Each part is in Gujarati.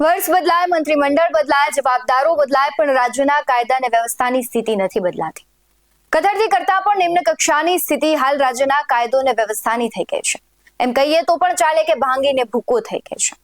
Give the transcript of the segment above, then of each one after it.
વર્ષ બદલાય, મંત્રીમંડળ બદલાય, જવાબદારો બદલાય, પણ રાજ્યના કાયદા અને વ્યવસ્થાની સ્થિતિ નથી બદલાતી. કદરથી કરતા પણ નિમ્ન કક્ષાની સ્થિતિ હાલ રાજ્યના કાયદો અને વ્યવસ્થાની થઈ ગઈ છે. એમ કહીએ તો પણ ચાલે કે ભાંગીને ભૂકો થઈ ગઈ છે.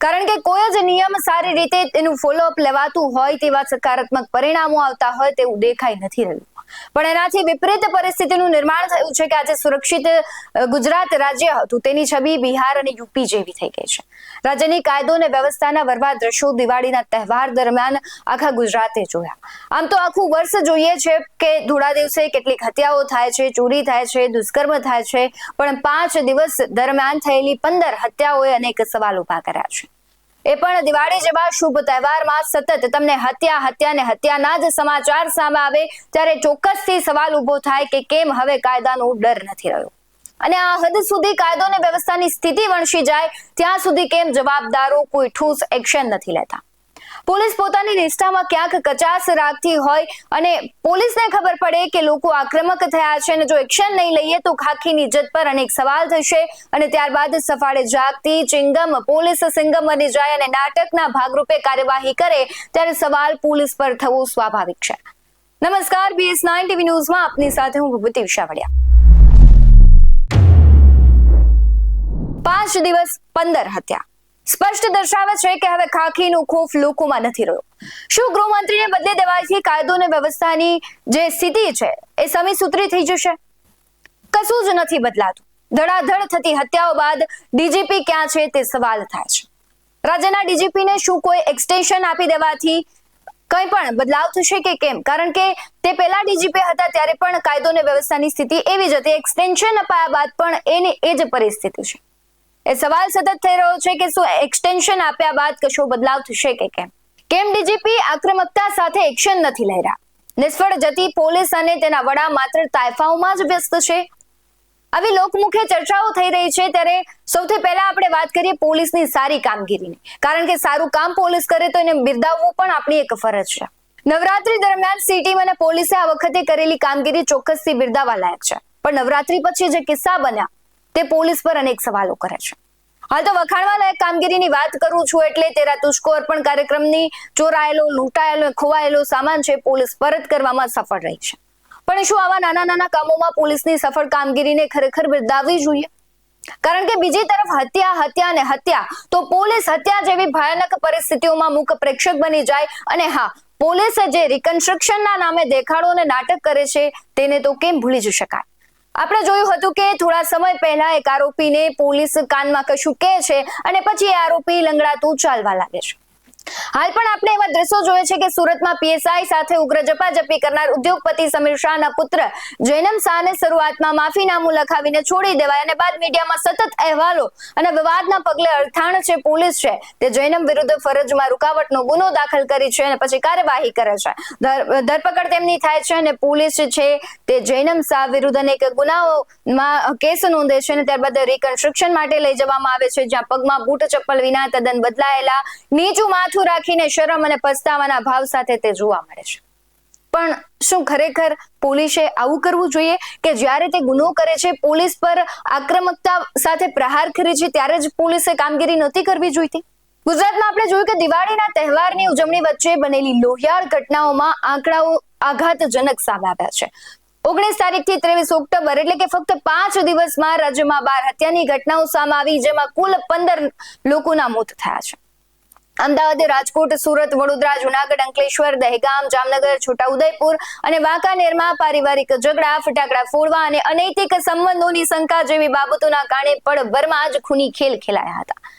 કારણ કે કોઈ જ નિયમ સારી રીતે તેનું ફોલોઅપ લેવાતું હોય તેવા સકારાત્મક પરિણામો આવતા હોય તેવું દેખાઈ નથી રહ્યું. પણ એનાથી વિપરીત પરિસ્થિતિનું નિર્માણ થયું છે કે આજે સુરક્ષિત ગુજરાત રાજ્ય હતું. તેની છબી બિહાર અને યુપી જેવી થઈ ગઈ છે. રાજ્યની કાયદો અને વ્યવસ્થાના વરવા દ્રશ્યો દિવાળીના તહેવાર દરમિયાન આખા ગુજરાતે જોયા. આમ તો આખું વર્ષ જોઈએ છે કે ધૂળા દિવસે કેટલીક હત્યાઓ થાય છે, ચોરી થાય છે, દુષ્કર્મ થાય છે, પણ પાંચ દિવસ દરમિયાન થયેલી પંદર હત્યાઓએ અનેક સવાલ ઊભા કર્યા છે. એ પણ દિવાળી જેવા શુભ તહેવારમાં સતત તમને હત્યા હત્યા ને હત્યાના જ સમાચાર સામે આવે ત્યારે ચોક્કસથી સવાલ ઊભો થાય કે કેમ હવે કાયદાનો ડર નથી રહ્યો. અને આ હદ સુધી કાયદો ને વ્યવસ્થાની સ્થિતિ વણસી જાય, ત્યાં સુધી કેમ જવાબદારો કોઈ ઠોસ એક્શન નથી લેતા? પોલીસ પોતાની નિષ્ઠામાં ક્યાંક કચાસ રાખતી હોય અને પોલીસને ખબર પડે કે લોકો આક્રમક થયા છે અને જો એક્શન નહીં લઈએ તો ખાખીની ઇજ્જત પર અનેક સવાલ થશે. અને ત્યારબાદ સફાળે જાગતી ચિંગમ પોલીસ સિંગમ બની જાય અને નાટકના ભાગરૂપે કાર્યવાહી કરે ત્યારે સવાલ પોલીસ પર થવો સ્વાભાવિક છે. નમસ્કાર બીએસ નાઇન ટીવી ન્યૂઝમાં આપની સાથે હું વિભૂતિ વિશાવડિયા. પાંચ દિવસ પંદર હત્યા. સ્પષ્ટ દર્શાવે છે કે હવે ખાખીનો ખોફ લોકોમાં નથી રહ્યો. શું ગૃહમંત્રીને બદલી દેવાથી કાયદો અને વ્યવસ્થાની જે સ્થિતિ છે એ સમીસૂત્રી થઈ જશે? કશું જ નથી બદલાતું. ધડાધડ થતી હત્યાઓ બાદ ડીજીપી ક્યાં છે તે સવાલ થાય છે. રાજ્યના ડીજીપીને શું કોઈ એક્સટેન્શન આપી દેવાથી કંઈ પણ બદલાવ થશે કે કેમ? કારણ કે તે પહેલા ડીજીપી હતા ત્યારે પણ કાયદો અને વ્યવસ્થાની સ્થિતિ એવી જ હતી. એક્સટેન્શન અપાયા બાદ પણ એની એ જ પરિસ્થિતિ છે. એ સવાલ સતત થઈ રહ્યો છે કે શું એક્સટેન્શન આપ્યા બાદ કશો બદલાવ થશે કે કેમ? કેમ ડીજીપી આક્રમકતા સાથે એક્શન નથી લઈ રહ્યા? નિષ્ફળ જતી પોલીસ અને તેના વડા માત્ર તાયફાઓમાં જ વ્યસ્ત છે. આવી લોકમુખે ચર્ચાઓ થઈ રહી છે ત્યારે સૌથી પહેલા આપણે વાત કરીએ પોલીસની સારી કામગીરીની. કારણ કે સારું કામ પોલીસ કરે તો એને બિરદાવવું પણ આપણી એક ફરજ છે. નવરાત્રી દરમિયાન સિટી અને પોલીસે આ વખતે કરેલી કામગીરી ચોક્કસથી બિરદાવવા લાયક છે. પણ નવરાત્રી પછી જે કિસ્સા બન્યા તે પોલીસ પર અનેક સવાલો કરે છે. હાલ તો વખાણવા લાયક કામગીરીની વાત કરું છું એટલે તેરા તુષ્કો અર્પણ કાર્યક્રમની ચોરાયેલો, લૂંટાયેલો ખોવાયેલો સામાન છે પોલીસ પરત કરવામાં સફળ રહી છે. પણ શું આવા નાના નાના કામોમાં પોલીસની સફળ કામગીરીને ખરેખર બિરદાવવી જોઈએ? કારણ કે બીજી તરફ હત્યા હત્યા અને હત્યા તો પોલીસ હત્યા જેવી ભયાનક પરિસ્થિતિઓમાં મુખ પ્રેક્ષક બની જાય અને હા, પોલીસ જે રિકન્સ્ટ્રક્શનના નામે દેખાડો અને નાટક કરે છે તેને તો કેમ ભૂલી જ શકાય? આપણે જોયું હતું કે થોડા સમય પહેલા એક આરોપીને પોલીસ કાનમાં કશું કહે છે અને પછી એ આરોપી લંગડાતું ચાલવા લાગે છે. હાલ પણ આપણે એવા દ્રશ્યો જોઈએ છે કે સુરતમાં પીએસઆઈ સાથે ઉગ્ર ઝપાઝપી કરનાર ઉદ્યોગપતિ સમીર શાહના પુત્ર જૈનમ શાહને શરૂઆતમાં માફીનામું લખાવીને છોડી દેવાય અને બાદ મીડિયામાં સતત અહેવાલો અને વિવાદના પગલે અડથાણ છે પોલીસ છે તે જૈનમ વિરુદ્ધ ફરજમાં રૂકાવટનો ગુનો દાખલ કરી છે અને પછી કાર્યવાહી કરે છે. ધરપકડ તેમની થાય છે અને પોલીસ છે તે જૈનમ શાહ વિરુદ્ધ અનેક ગુનાઓમાં કેસ નોંધે છે અને ત્યારબાદ રિકન્સ્ટ્રક્શન માટે લઈ જવામાં આવે છે, જ્યાં પગમાં બૂટ ચપ્પલ વિના તદ્દન બદલાયેલા, નીચું માથું રાખીને શરમ અને પસ્તાવાના ભાવ સાથે તે જોવા મળે છે. પણ શું ખરેખર પોલીસે આવું કરવું જોઈએ કે જ્યારે તે ગુનો કરે છે, પોલીસ પર આક્રમકતા સાથે પ્રહાર કરે છે, ત્યારે જ પોલીસે કામગીરી નહોતી કરવી જોઈતી? ગુજરાતમાં આપણે જોયું કે દિવાળીના તહેવારની ઉજવણી વચ્ચે બનેલી લોહિયાળ ઘટનાઓમાં આંકડાઓ આઘાતજનક સામે આવ્યા છે. ઓગણીસ તારીખથી ત્રેવીસ ઓક્ટોબર એટલે કે ફક્ત પાંચ દિવસમાં રાજ્યમાં બાર હત્યાની ઘટનાઓ સામે આવી, જેમાં કુલ પંદર લોકોના મોત થયા છે. અમદાવાદ રાજકોટ, સુરત, વડોદરા, જુનાગઢ, અંકલેશ્વર, દહેગામ, જામનગર, છોટાઉદેપુર અને વાંકાનેરમાં પારિવારિક ઝઘડા, ફટાકડા ફોડવા અને અનૈતિક સંબંધોની શંકા જેવી બાબતોના કારણે પળભરમાં જ ખૂની ખેલ ખેલાયા હતા.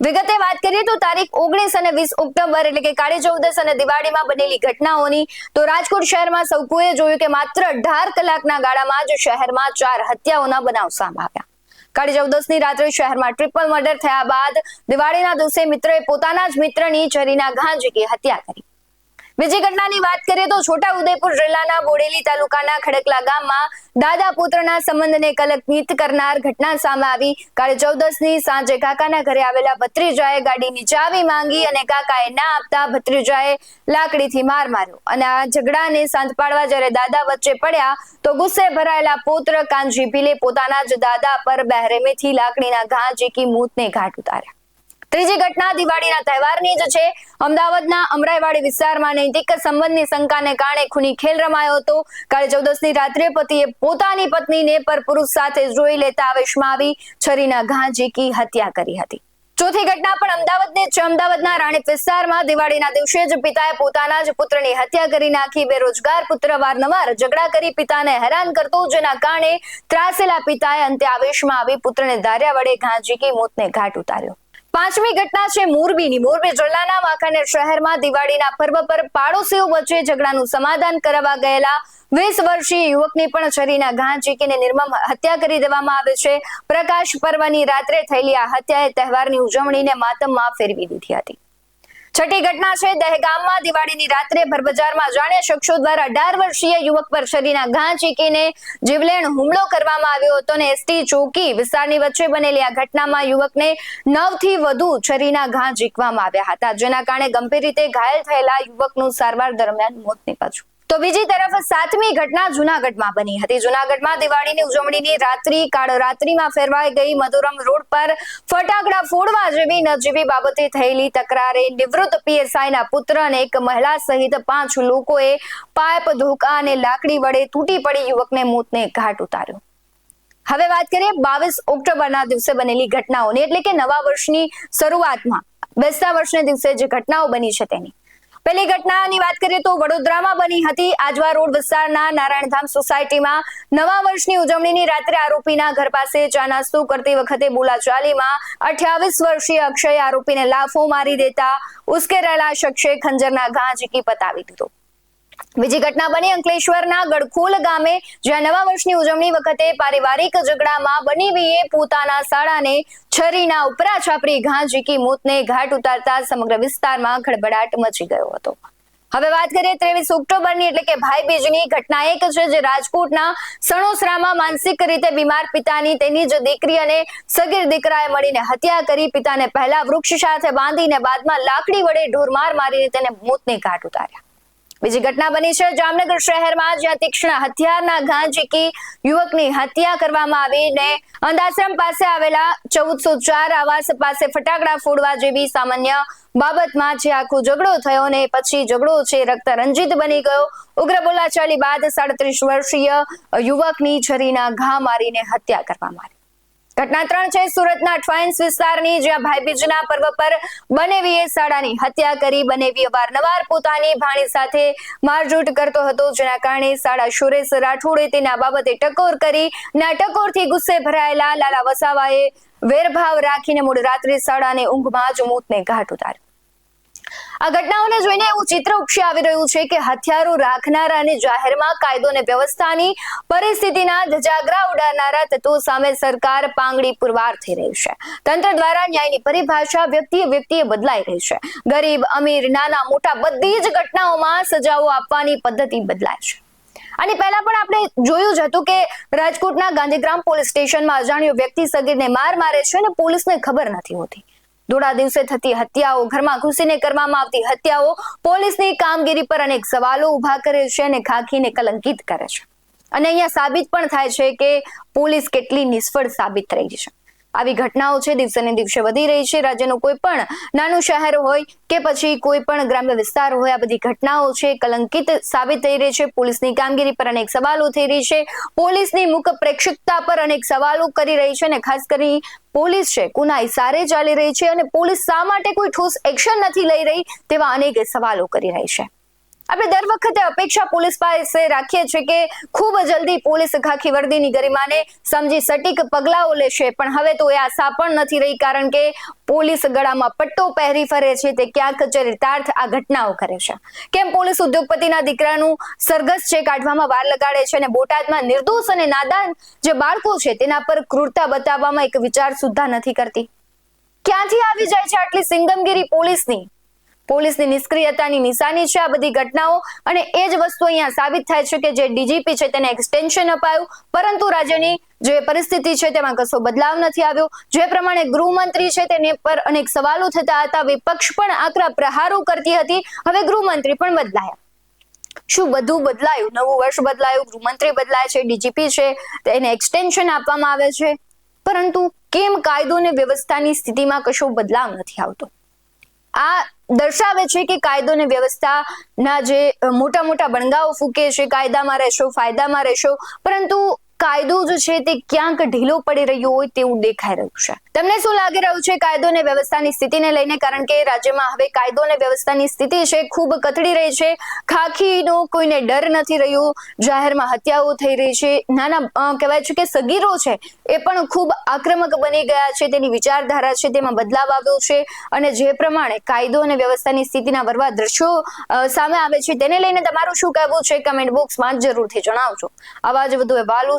વિગતે વાત કરીએ તો તારીખ ઓગણીસ અને વીસ ઓક્ટોબર એટલે કે કાળી ચૌદસ અને દિવાળીમાં બનેલી ઘટનાઓની તો રાજકોટ શહેરમાં સૌ કોઈએ જોયું કે માત્ર અઢાર કલાકના ગાળામાં જ શહેરમાં ચાર હત્યાઓના બનાવ સામે આવ્યા. કાળી ચૌદસની રાત્રે શહેરમાં ટ્રિપલ મર્ડર થયા બાદ દિવાળીના દિવસે મિત્રએ પોતાના જ મિત્રની છરીના ઘા ઝીકી હત્યા કરી. બીજી ઘટનાની વાત કરીએ તો છોટા ઉદયપુર જિલ્લાના બોડેલી તાલુકાના ખડકલા ગામમાં દાદા પુત્રના સંબંધને કલંકિત કરનાર ઘટના સામે આવી. કાળી ચૌદસની સાંજે કાકાના ઘરે આવેલા ભત્રીજાએ ગાડીની ચાવી માંગી અને કાકાએ ના આપતા ભત્રીજાએ લાકડીથી માર માર્યો. અને આ ઝઘડાને શાંત પાડવા જ્યારે દાદા વચ્ચે પડ્યા તો ગુસ્સે ભરાયેલા પુત્ર કાનજી ભીલે પોતાના જ દાદા પર બહેરેમેથી લાકડીના ઘા ઝીકી મૂતને ઘાટ ઉતાર્યા. ત્રીજી ઘટના દિવાળીના તહેવારની જ છે. અમદાવાદના અમરાઈવાડી વિસ્તારમાં નૈતિક સંબંધની શંકાને કારણે ખૂની ખેલ રમાયો હતો. કાલે ચૌદસની રાત્રે પતિએ પોતાની પત્નીને પર પુરુષ સાથે જોઈ લેતા આવેશમાં આવી છરીના ઘા ઝીકી હત્યા કરી હતી. ચોથી ઘટના પણ અમદાવાદની છે. અમદાવાદના રાણીપ વિસ્તારમાં દિવાળીના દિવસે જ પિતાએ પોતાના જ પુત્રની હત્યા કરી નાખી. બેરોજગાર પુત્ર વારંવાર ઝઘડા કરી પિતાને હેરાન કરતો, જેના કારણે ત્રાસેલા પિતાએ અંતે આવેશમાં આવી પુત્રને ધાર્યા વડે ઘા ઝીકી મોતને ઘાટ ઉતાર્યો. પાંચમી ઘટના છે મોરબીની. મોરબી જિલ્લાના વાંકાનેર શહેરમાં દિવાળીના પર્વ પર પાડોશીઓ વચ્ચે ઝઘડાનું સમાધાન કરવા ગયેલા વીસ વર્ષીય યુવકની પણ છરીના ઘા ચીકીને નિર્મમ હત્યા કરી દેવામાં આવે છે. પ્રકાશ પર્વની રાત્રે થયેલી આ હત્યાએ તહેવારની ઉજવણીને માતમમાં ફેરવી દીધી હતી. છઠ્ઠી ઘટના છે. દહેગામમાં દિવાળીની રાત્રે ભરબજારમાં અજાણ્યા શખ્સો દ્વારા અઢાર વર્ષીય યુવક પર શરીરના ઘા ચીકીને જીવલેણ હુમલો કરવામાં આવ્યો હતો અને એસટી ચોકી વિસ્તારની વચ્ચે બનેલી આ ઘટનામાં યુવકને નવથી વધુ છરીના ઘા ઝીકવામાં આવ્યા હતા, જેના કારણે ગંભીર રીતે ઘાયલ થયેલા યુવકનું સારવાર દરમિયાન મોત નીપજ્યું. તો બીજી તરફ સાતમી ઘટના જુનાગઢમાં બની હતી. જુનાગઢમાં દિવાળીની ઉજવણીની રાત્રિ કાળરાત્રિમાં ફેરવાઈ ગઈ. મધુરમ રોડ પર ફટાકડા ફોડવા જેવી નજીવી બાબતે થયેલી તકરારે નિવૃત્ત પીએસઆઈના પુત્ર અને એક મહિલા સહિત પાંચ લોકોએ પાઇપ ધોકા અને લાકડી વડે તૂટી પડી યુવકને મોતને ઘાટ ઉતાર્યો. હવે વાત કરીએ બાવીસ ઓક્ટોબરના દિવસે બનેલી ઘટનાઓની. એટલે કે નવા વર્ષની શરૂઆતમાં. બેસતા વર્ષના દિવસે જે ઘટનાઓ બની છે તેની. પહેલી ઘટનાની વાત કરીએ તો વડોદરામાં બની હતી આજવા રોડ વિસ્તારના નારાયણધામ સોસાયટીમાં નવા વર્ષની ઉજવણીની રાત્રે આરોપીના ઘર પાસે ચા નાસ્તો કરતી વખતે બોલાચાલીમાં અઠ્યાવીસ વર્ષીય અક્ષય આરોપીને લાફો મારી દેતા ઉશ્કેરેલા શખ્સે ખંજરના ઘા ઝીકી પતાવી દીધો. બીજી ઘટના બની અંકલેશ્વરના ગડખોલ ગામે, જ્યાં નવા વર્ષની ઉજવણી વખતે પારિવારિક ઝઘડામાં બનીવીએ પોતાના શાળાને છરીના ઉપરા છાપરી ઘા ઝીકી મોતને ઘાટ ઉતારતા સમગ્ર વિસ્તારમાં ખળબડાટ મચી ગયો હતો. હવે વાત કરીએ ત્રેવીસ ઓક્ટોબરની, એટલે કે ભાઈ બીજની ઘટના એક છે જે રાજકોટના સણોસરામાં માનસિક રીતે બીમાર પિતાની તેની જ દીકરી અને સગીર દીકરાએ મળીને હત્યા કરી પિતાને પહેલા વૃક્ષ સાથે બાંધીને બાદમાં લાકડી વડે ઢોરમાર મારીને તેને મોતને ઘાટ ઉતાર્યા. બીજી ઘટના બની છે જામનગર શહેરમાં, જ્યાં તીક્ષ્ણ હથિયારના ઘા ઝીકી યુવકની હત્યા કરવામાં આવીને અંધાશ્રમ પાસે આવેલા ચૌદસો ચાર આવાસ પાસે ફટાકડા ફોડવા જેવી સામાન્ય બાબતમાં જે આખો ઝઘડો થયો ને પછી ઝઘડો છે રક્ત રંજિત બની ગયો. ઉગ્ર બોલાચાલી બાદ સાડત્રીસ વર્ષીય યુવકની છરીના ઘા મારીને હત્યા કરવામાં આવી. ઘટના ત્રણ છે. સુરતના ટ્વાઇન્સ વિસ્તારની, જ્યાં ભાઈબીજના પર્વ પર બનેવીએ શાળાની હત્યા કરી બનેવી અવારનવાર પોતાની ભાણી સાથે મારઝૂટ કરતો હતો. જેના કારણે શાળા સુરેશ રાઠોડે તેના બાબતે ટકોર કરી, ના ટકોરથી ગુસ્સે ભરાયેલા લાલા વસાવાએ વેરભાવ રાખીને મોડી રાત્રે શાળાને ઊંઘમાં જ મોતને ઘાટ ઉતાર્યો. આ ઘટનાઓને જોઈને એવું ચિત્ર ઉપસી આવી રહ્યું છે કે હથિયારો રાખનારા અને જાહેરમાં કાયદો અને વ્યવસ્થાની પરિસ્થિતિના ધજાગરા ઉડાડનારા તત્વો સામે સરકાર પાંગડી પુરવાર થઈ રહી છે. તંત્ર દ્વારા ન્યાયની પરિભાષા વ્યક્તિએ વ્યક્તિએ બદલાઈ રહી છે. ગરીબ, અમીર, નાના, મોટા બધી જ ઘટનાઓમાં સજાઓ આપવાની પદ્ધતિ બદલાય છે. અને પહેલા પણ આપણે જોયું જ હતું કે રાજકોટના ગાંધીગ્રામ પોલીસ સ્ટેશનમાં અજાણ્યો વ્યક્તિ સગીરને માર મારે છે અને પોલીસને ખબર નથી હોતી. દોડા દિવસે થતી હત્યાઓ ઘરમાં ઘૂસીને કરવામાં આવતી હત્યાઓ પોલીસની કામગીરી પર અનેક સવાલો ઊભા કરે છે અને ખાખીને કલંકિત કરે છે. અને અહીંયા સાબિત પણ થાય છે કે પોલીસ કેટલી નિષ્ફળ સાબિત રહી છે. આવી ઘટનાઓ છે, દિવસે ને દિવસે વધી રહી છે. રાજ્યનું કોઈ પણ નાનું શહેર હોય કે પછી કોઈ પણ ગ્રામ્ય વિસ્તાર હોય, આ બધી ઘટનાઓ છે, કલંકિત સાબિત થઈ રહી છે. પોલીસની કામગીરી પર અનેક સવાલો થઈ રહી છે. પોલીસની મુખ પ્રેક્ષકતા પર અનેક સવાલો કરી રહી છે અને ખાસ કરી પોલીસ છે કુના ઇશારે ચાલી રહી છે અને પોલીસ શા માટે કોઈ ઠોસ એક્શન નથી લઈ રહી તેવા અનેક સવાલો કરી રહી છે. આપણે દર વખતે અપેક્ષા પોલીસ પાસે રાખીએ છીએ કે ખૂબ જલ્દી પોલીસ ખાખી વર્દીની ગરિમાને સમજી સટીક પગલાઓ લેશે. પણ હવે તો એ આશા પણ નથી રહી કારણ કે પોલીસ ગળામાં પટ્ટો પહેરી ફરે છે તે ક્યાંક ચરિતાર્થ આ ઘટનાઓ કરે છે. કેમ પોલીસ ઉદ્યોગપતિના દીકરાનું સરઘસ છે કાઢવામાં વાર લગાડે છે અને બોટાદમાં નિર્દોષ અને નાદાન જે બાળકો છે તેના પર ક્રૂરતા બતાવવામાં એક વિચાર સુદ્ધા નથી કરતી. ક્યાંથી આવી જાય છે આટલી સિંગમગીરી પોલીસની? પોલીસની નિષ્ક્રિયતાની નિશાની છે આ બધી ઘટનાઓ અને એ જ વસ્તુ અહીંયા સાબિત થાય છે કે જે ડીજીપી છે તેને એક્સટેન્શન અપાયું. પરંતુ રાજ્યની જે પરિસ્થિતિ છે તેમાં કશો બદલાવ નથી આવ્યો. જે પ્રમાણે ગૃહમંત્રી છે તેને પર અનેક સવાલો થતા હતા. વિપક્ષ પણ આકરા પ્રહારો કરતી હતી. હવે ગૃહમંત્રી પણ બદલાયા. શું બધું બદલાયું? નવું વર્ષ બદલાયું? ગૃહમંત્રી બદલાય છે? ડીજીપી છે? તેને એક્સટેન્શન આપવામાં આવે છે. પરંતુ કેમ કાયદો અને વ્યવસ્થાની સ્થિતિમાં કશો બદલાવ નથી આવતો? આ દર્શાવે છે કે કાયદો ને વ્યવસ્થાના જે મોટા મોટા બણગાઓ ફૂકે છે, કાયદામાં રહેશો, ફાયદામાં રહેશો, પરંતુ કાયદો જે છે તે ક્યાંક ઢીલો પડી રહ્યો હોય તેવું દેખાઈ રહ્યું છે. તમને શું લાગી રહ્યું છે કાયદો અને વ્યવસ્થાની સ્થિતિને લઈને? કારણ કે રાજ્યમાં હવે કાયદો અને વ્યવસ્થાની સ્થિતિ છે ખૂબ કથળી રહી છે. ખાખીનો કોઈને ડર નથી રહ્યો. જાહેરમાં હત્યાઓ થઈ રહી છે. નાના કહેવાય છે કે સગીરો છે એ પણ ખૂબ આક્રમક બની ગયા છે. તેની વિચારધારા છે તેમાં બદલાવ આવ્યો છે અને જે પ્રમાણે કાયદો અને વ્યવસ્થાની સ્થિતિના વરવા દ્રશ્યો સામે આવે છે તેને લઈને તમારું શું કહેવું છે? કમેન્ટ બોક્સમાં જરૂરથી જણાવજો. આવા જ વધુ અહેવાલો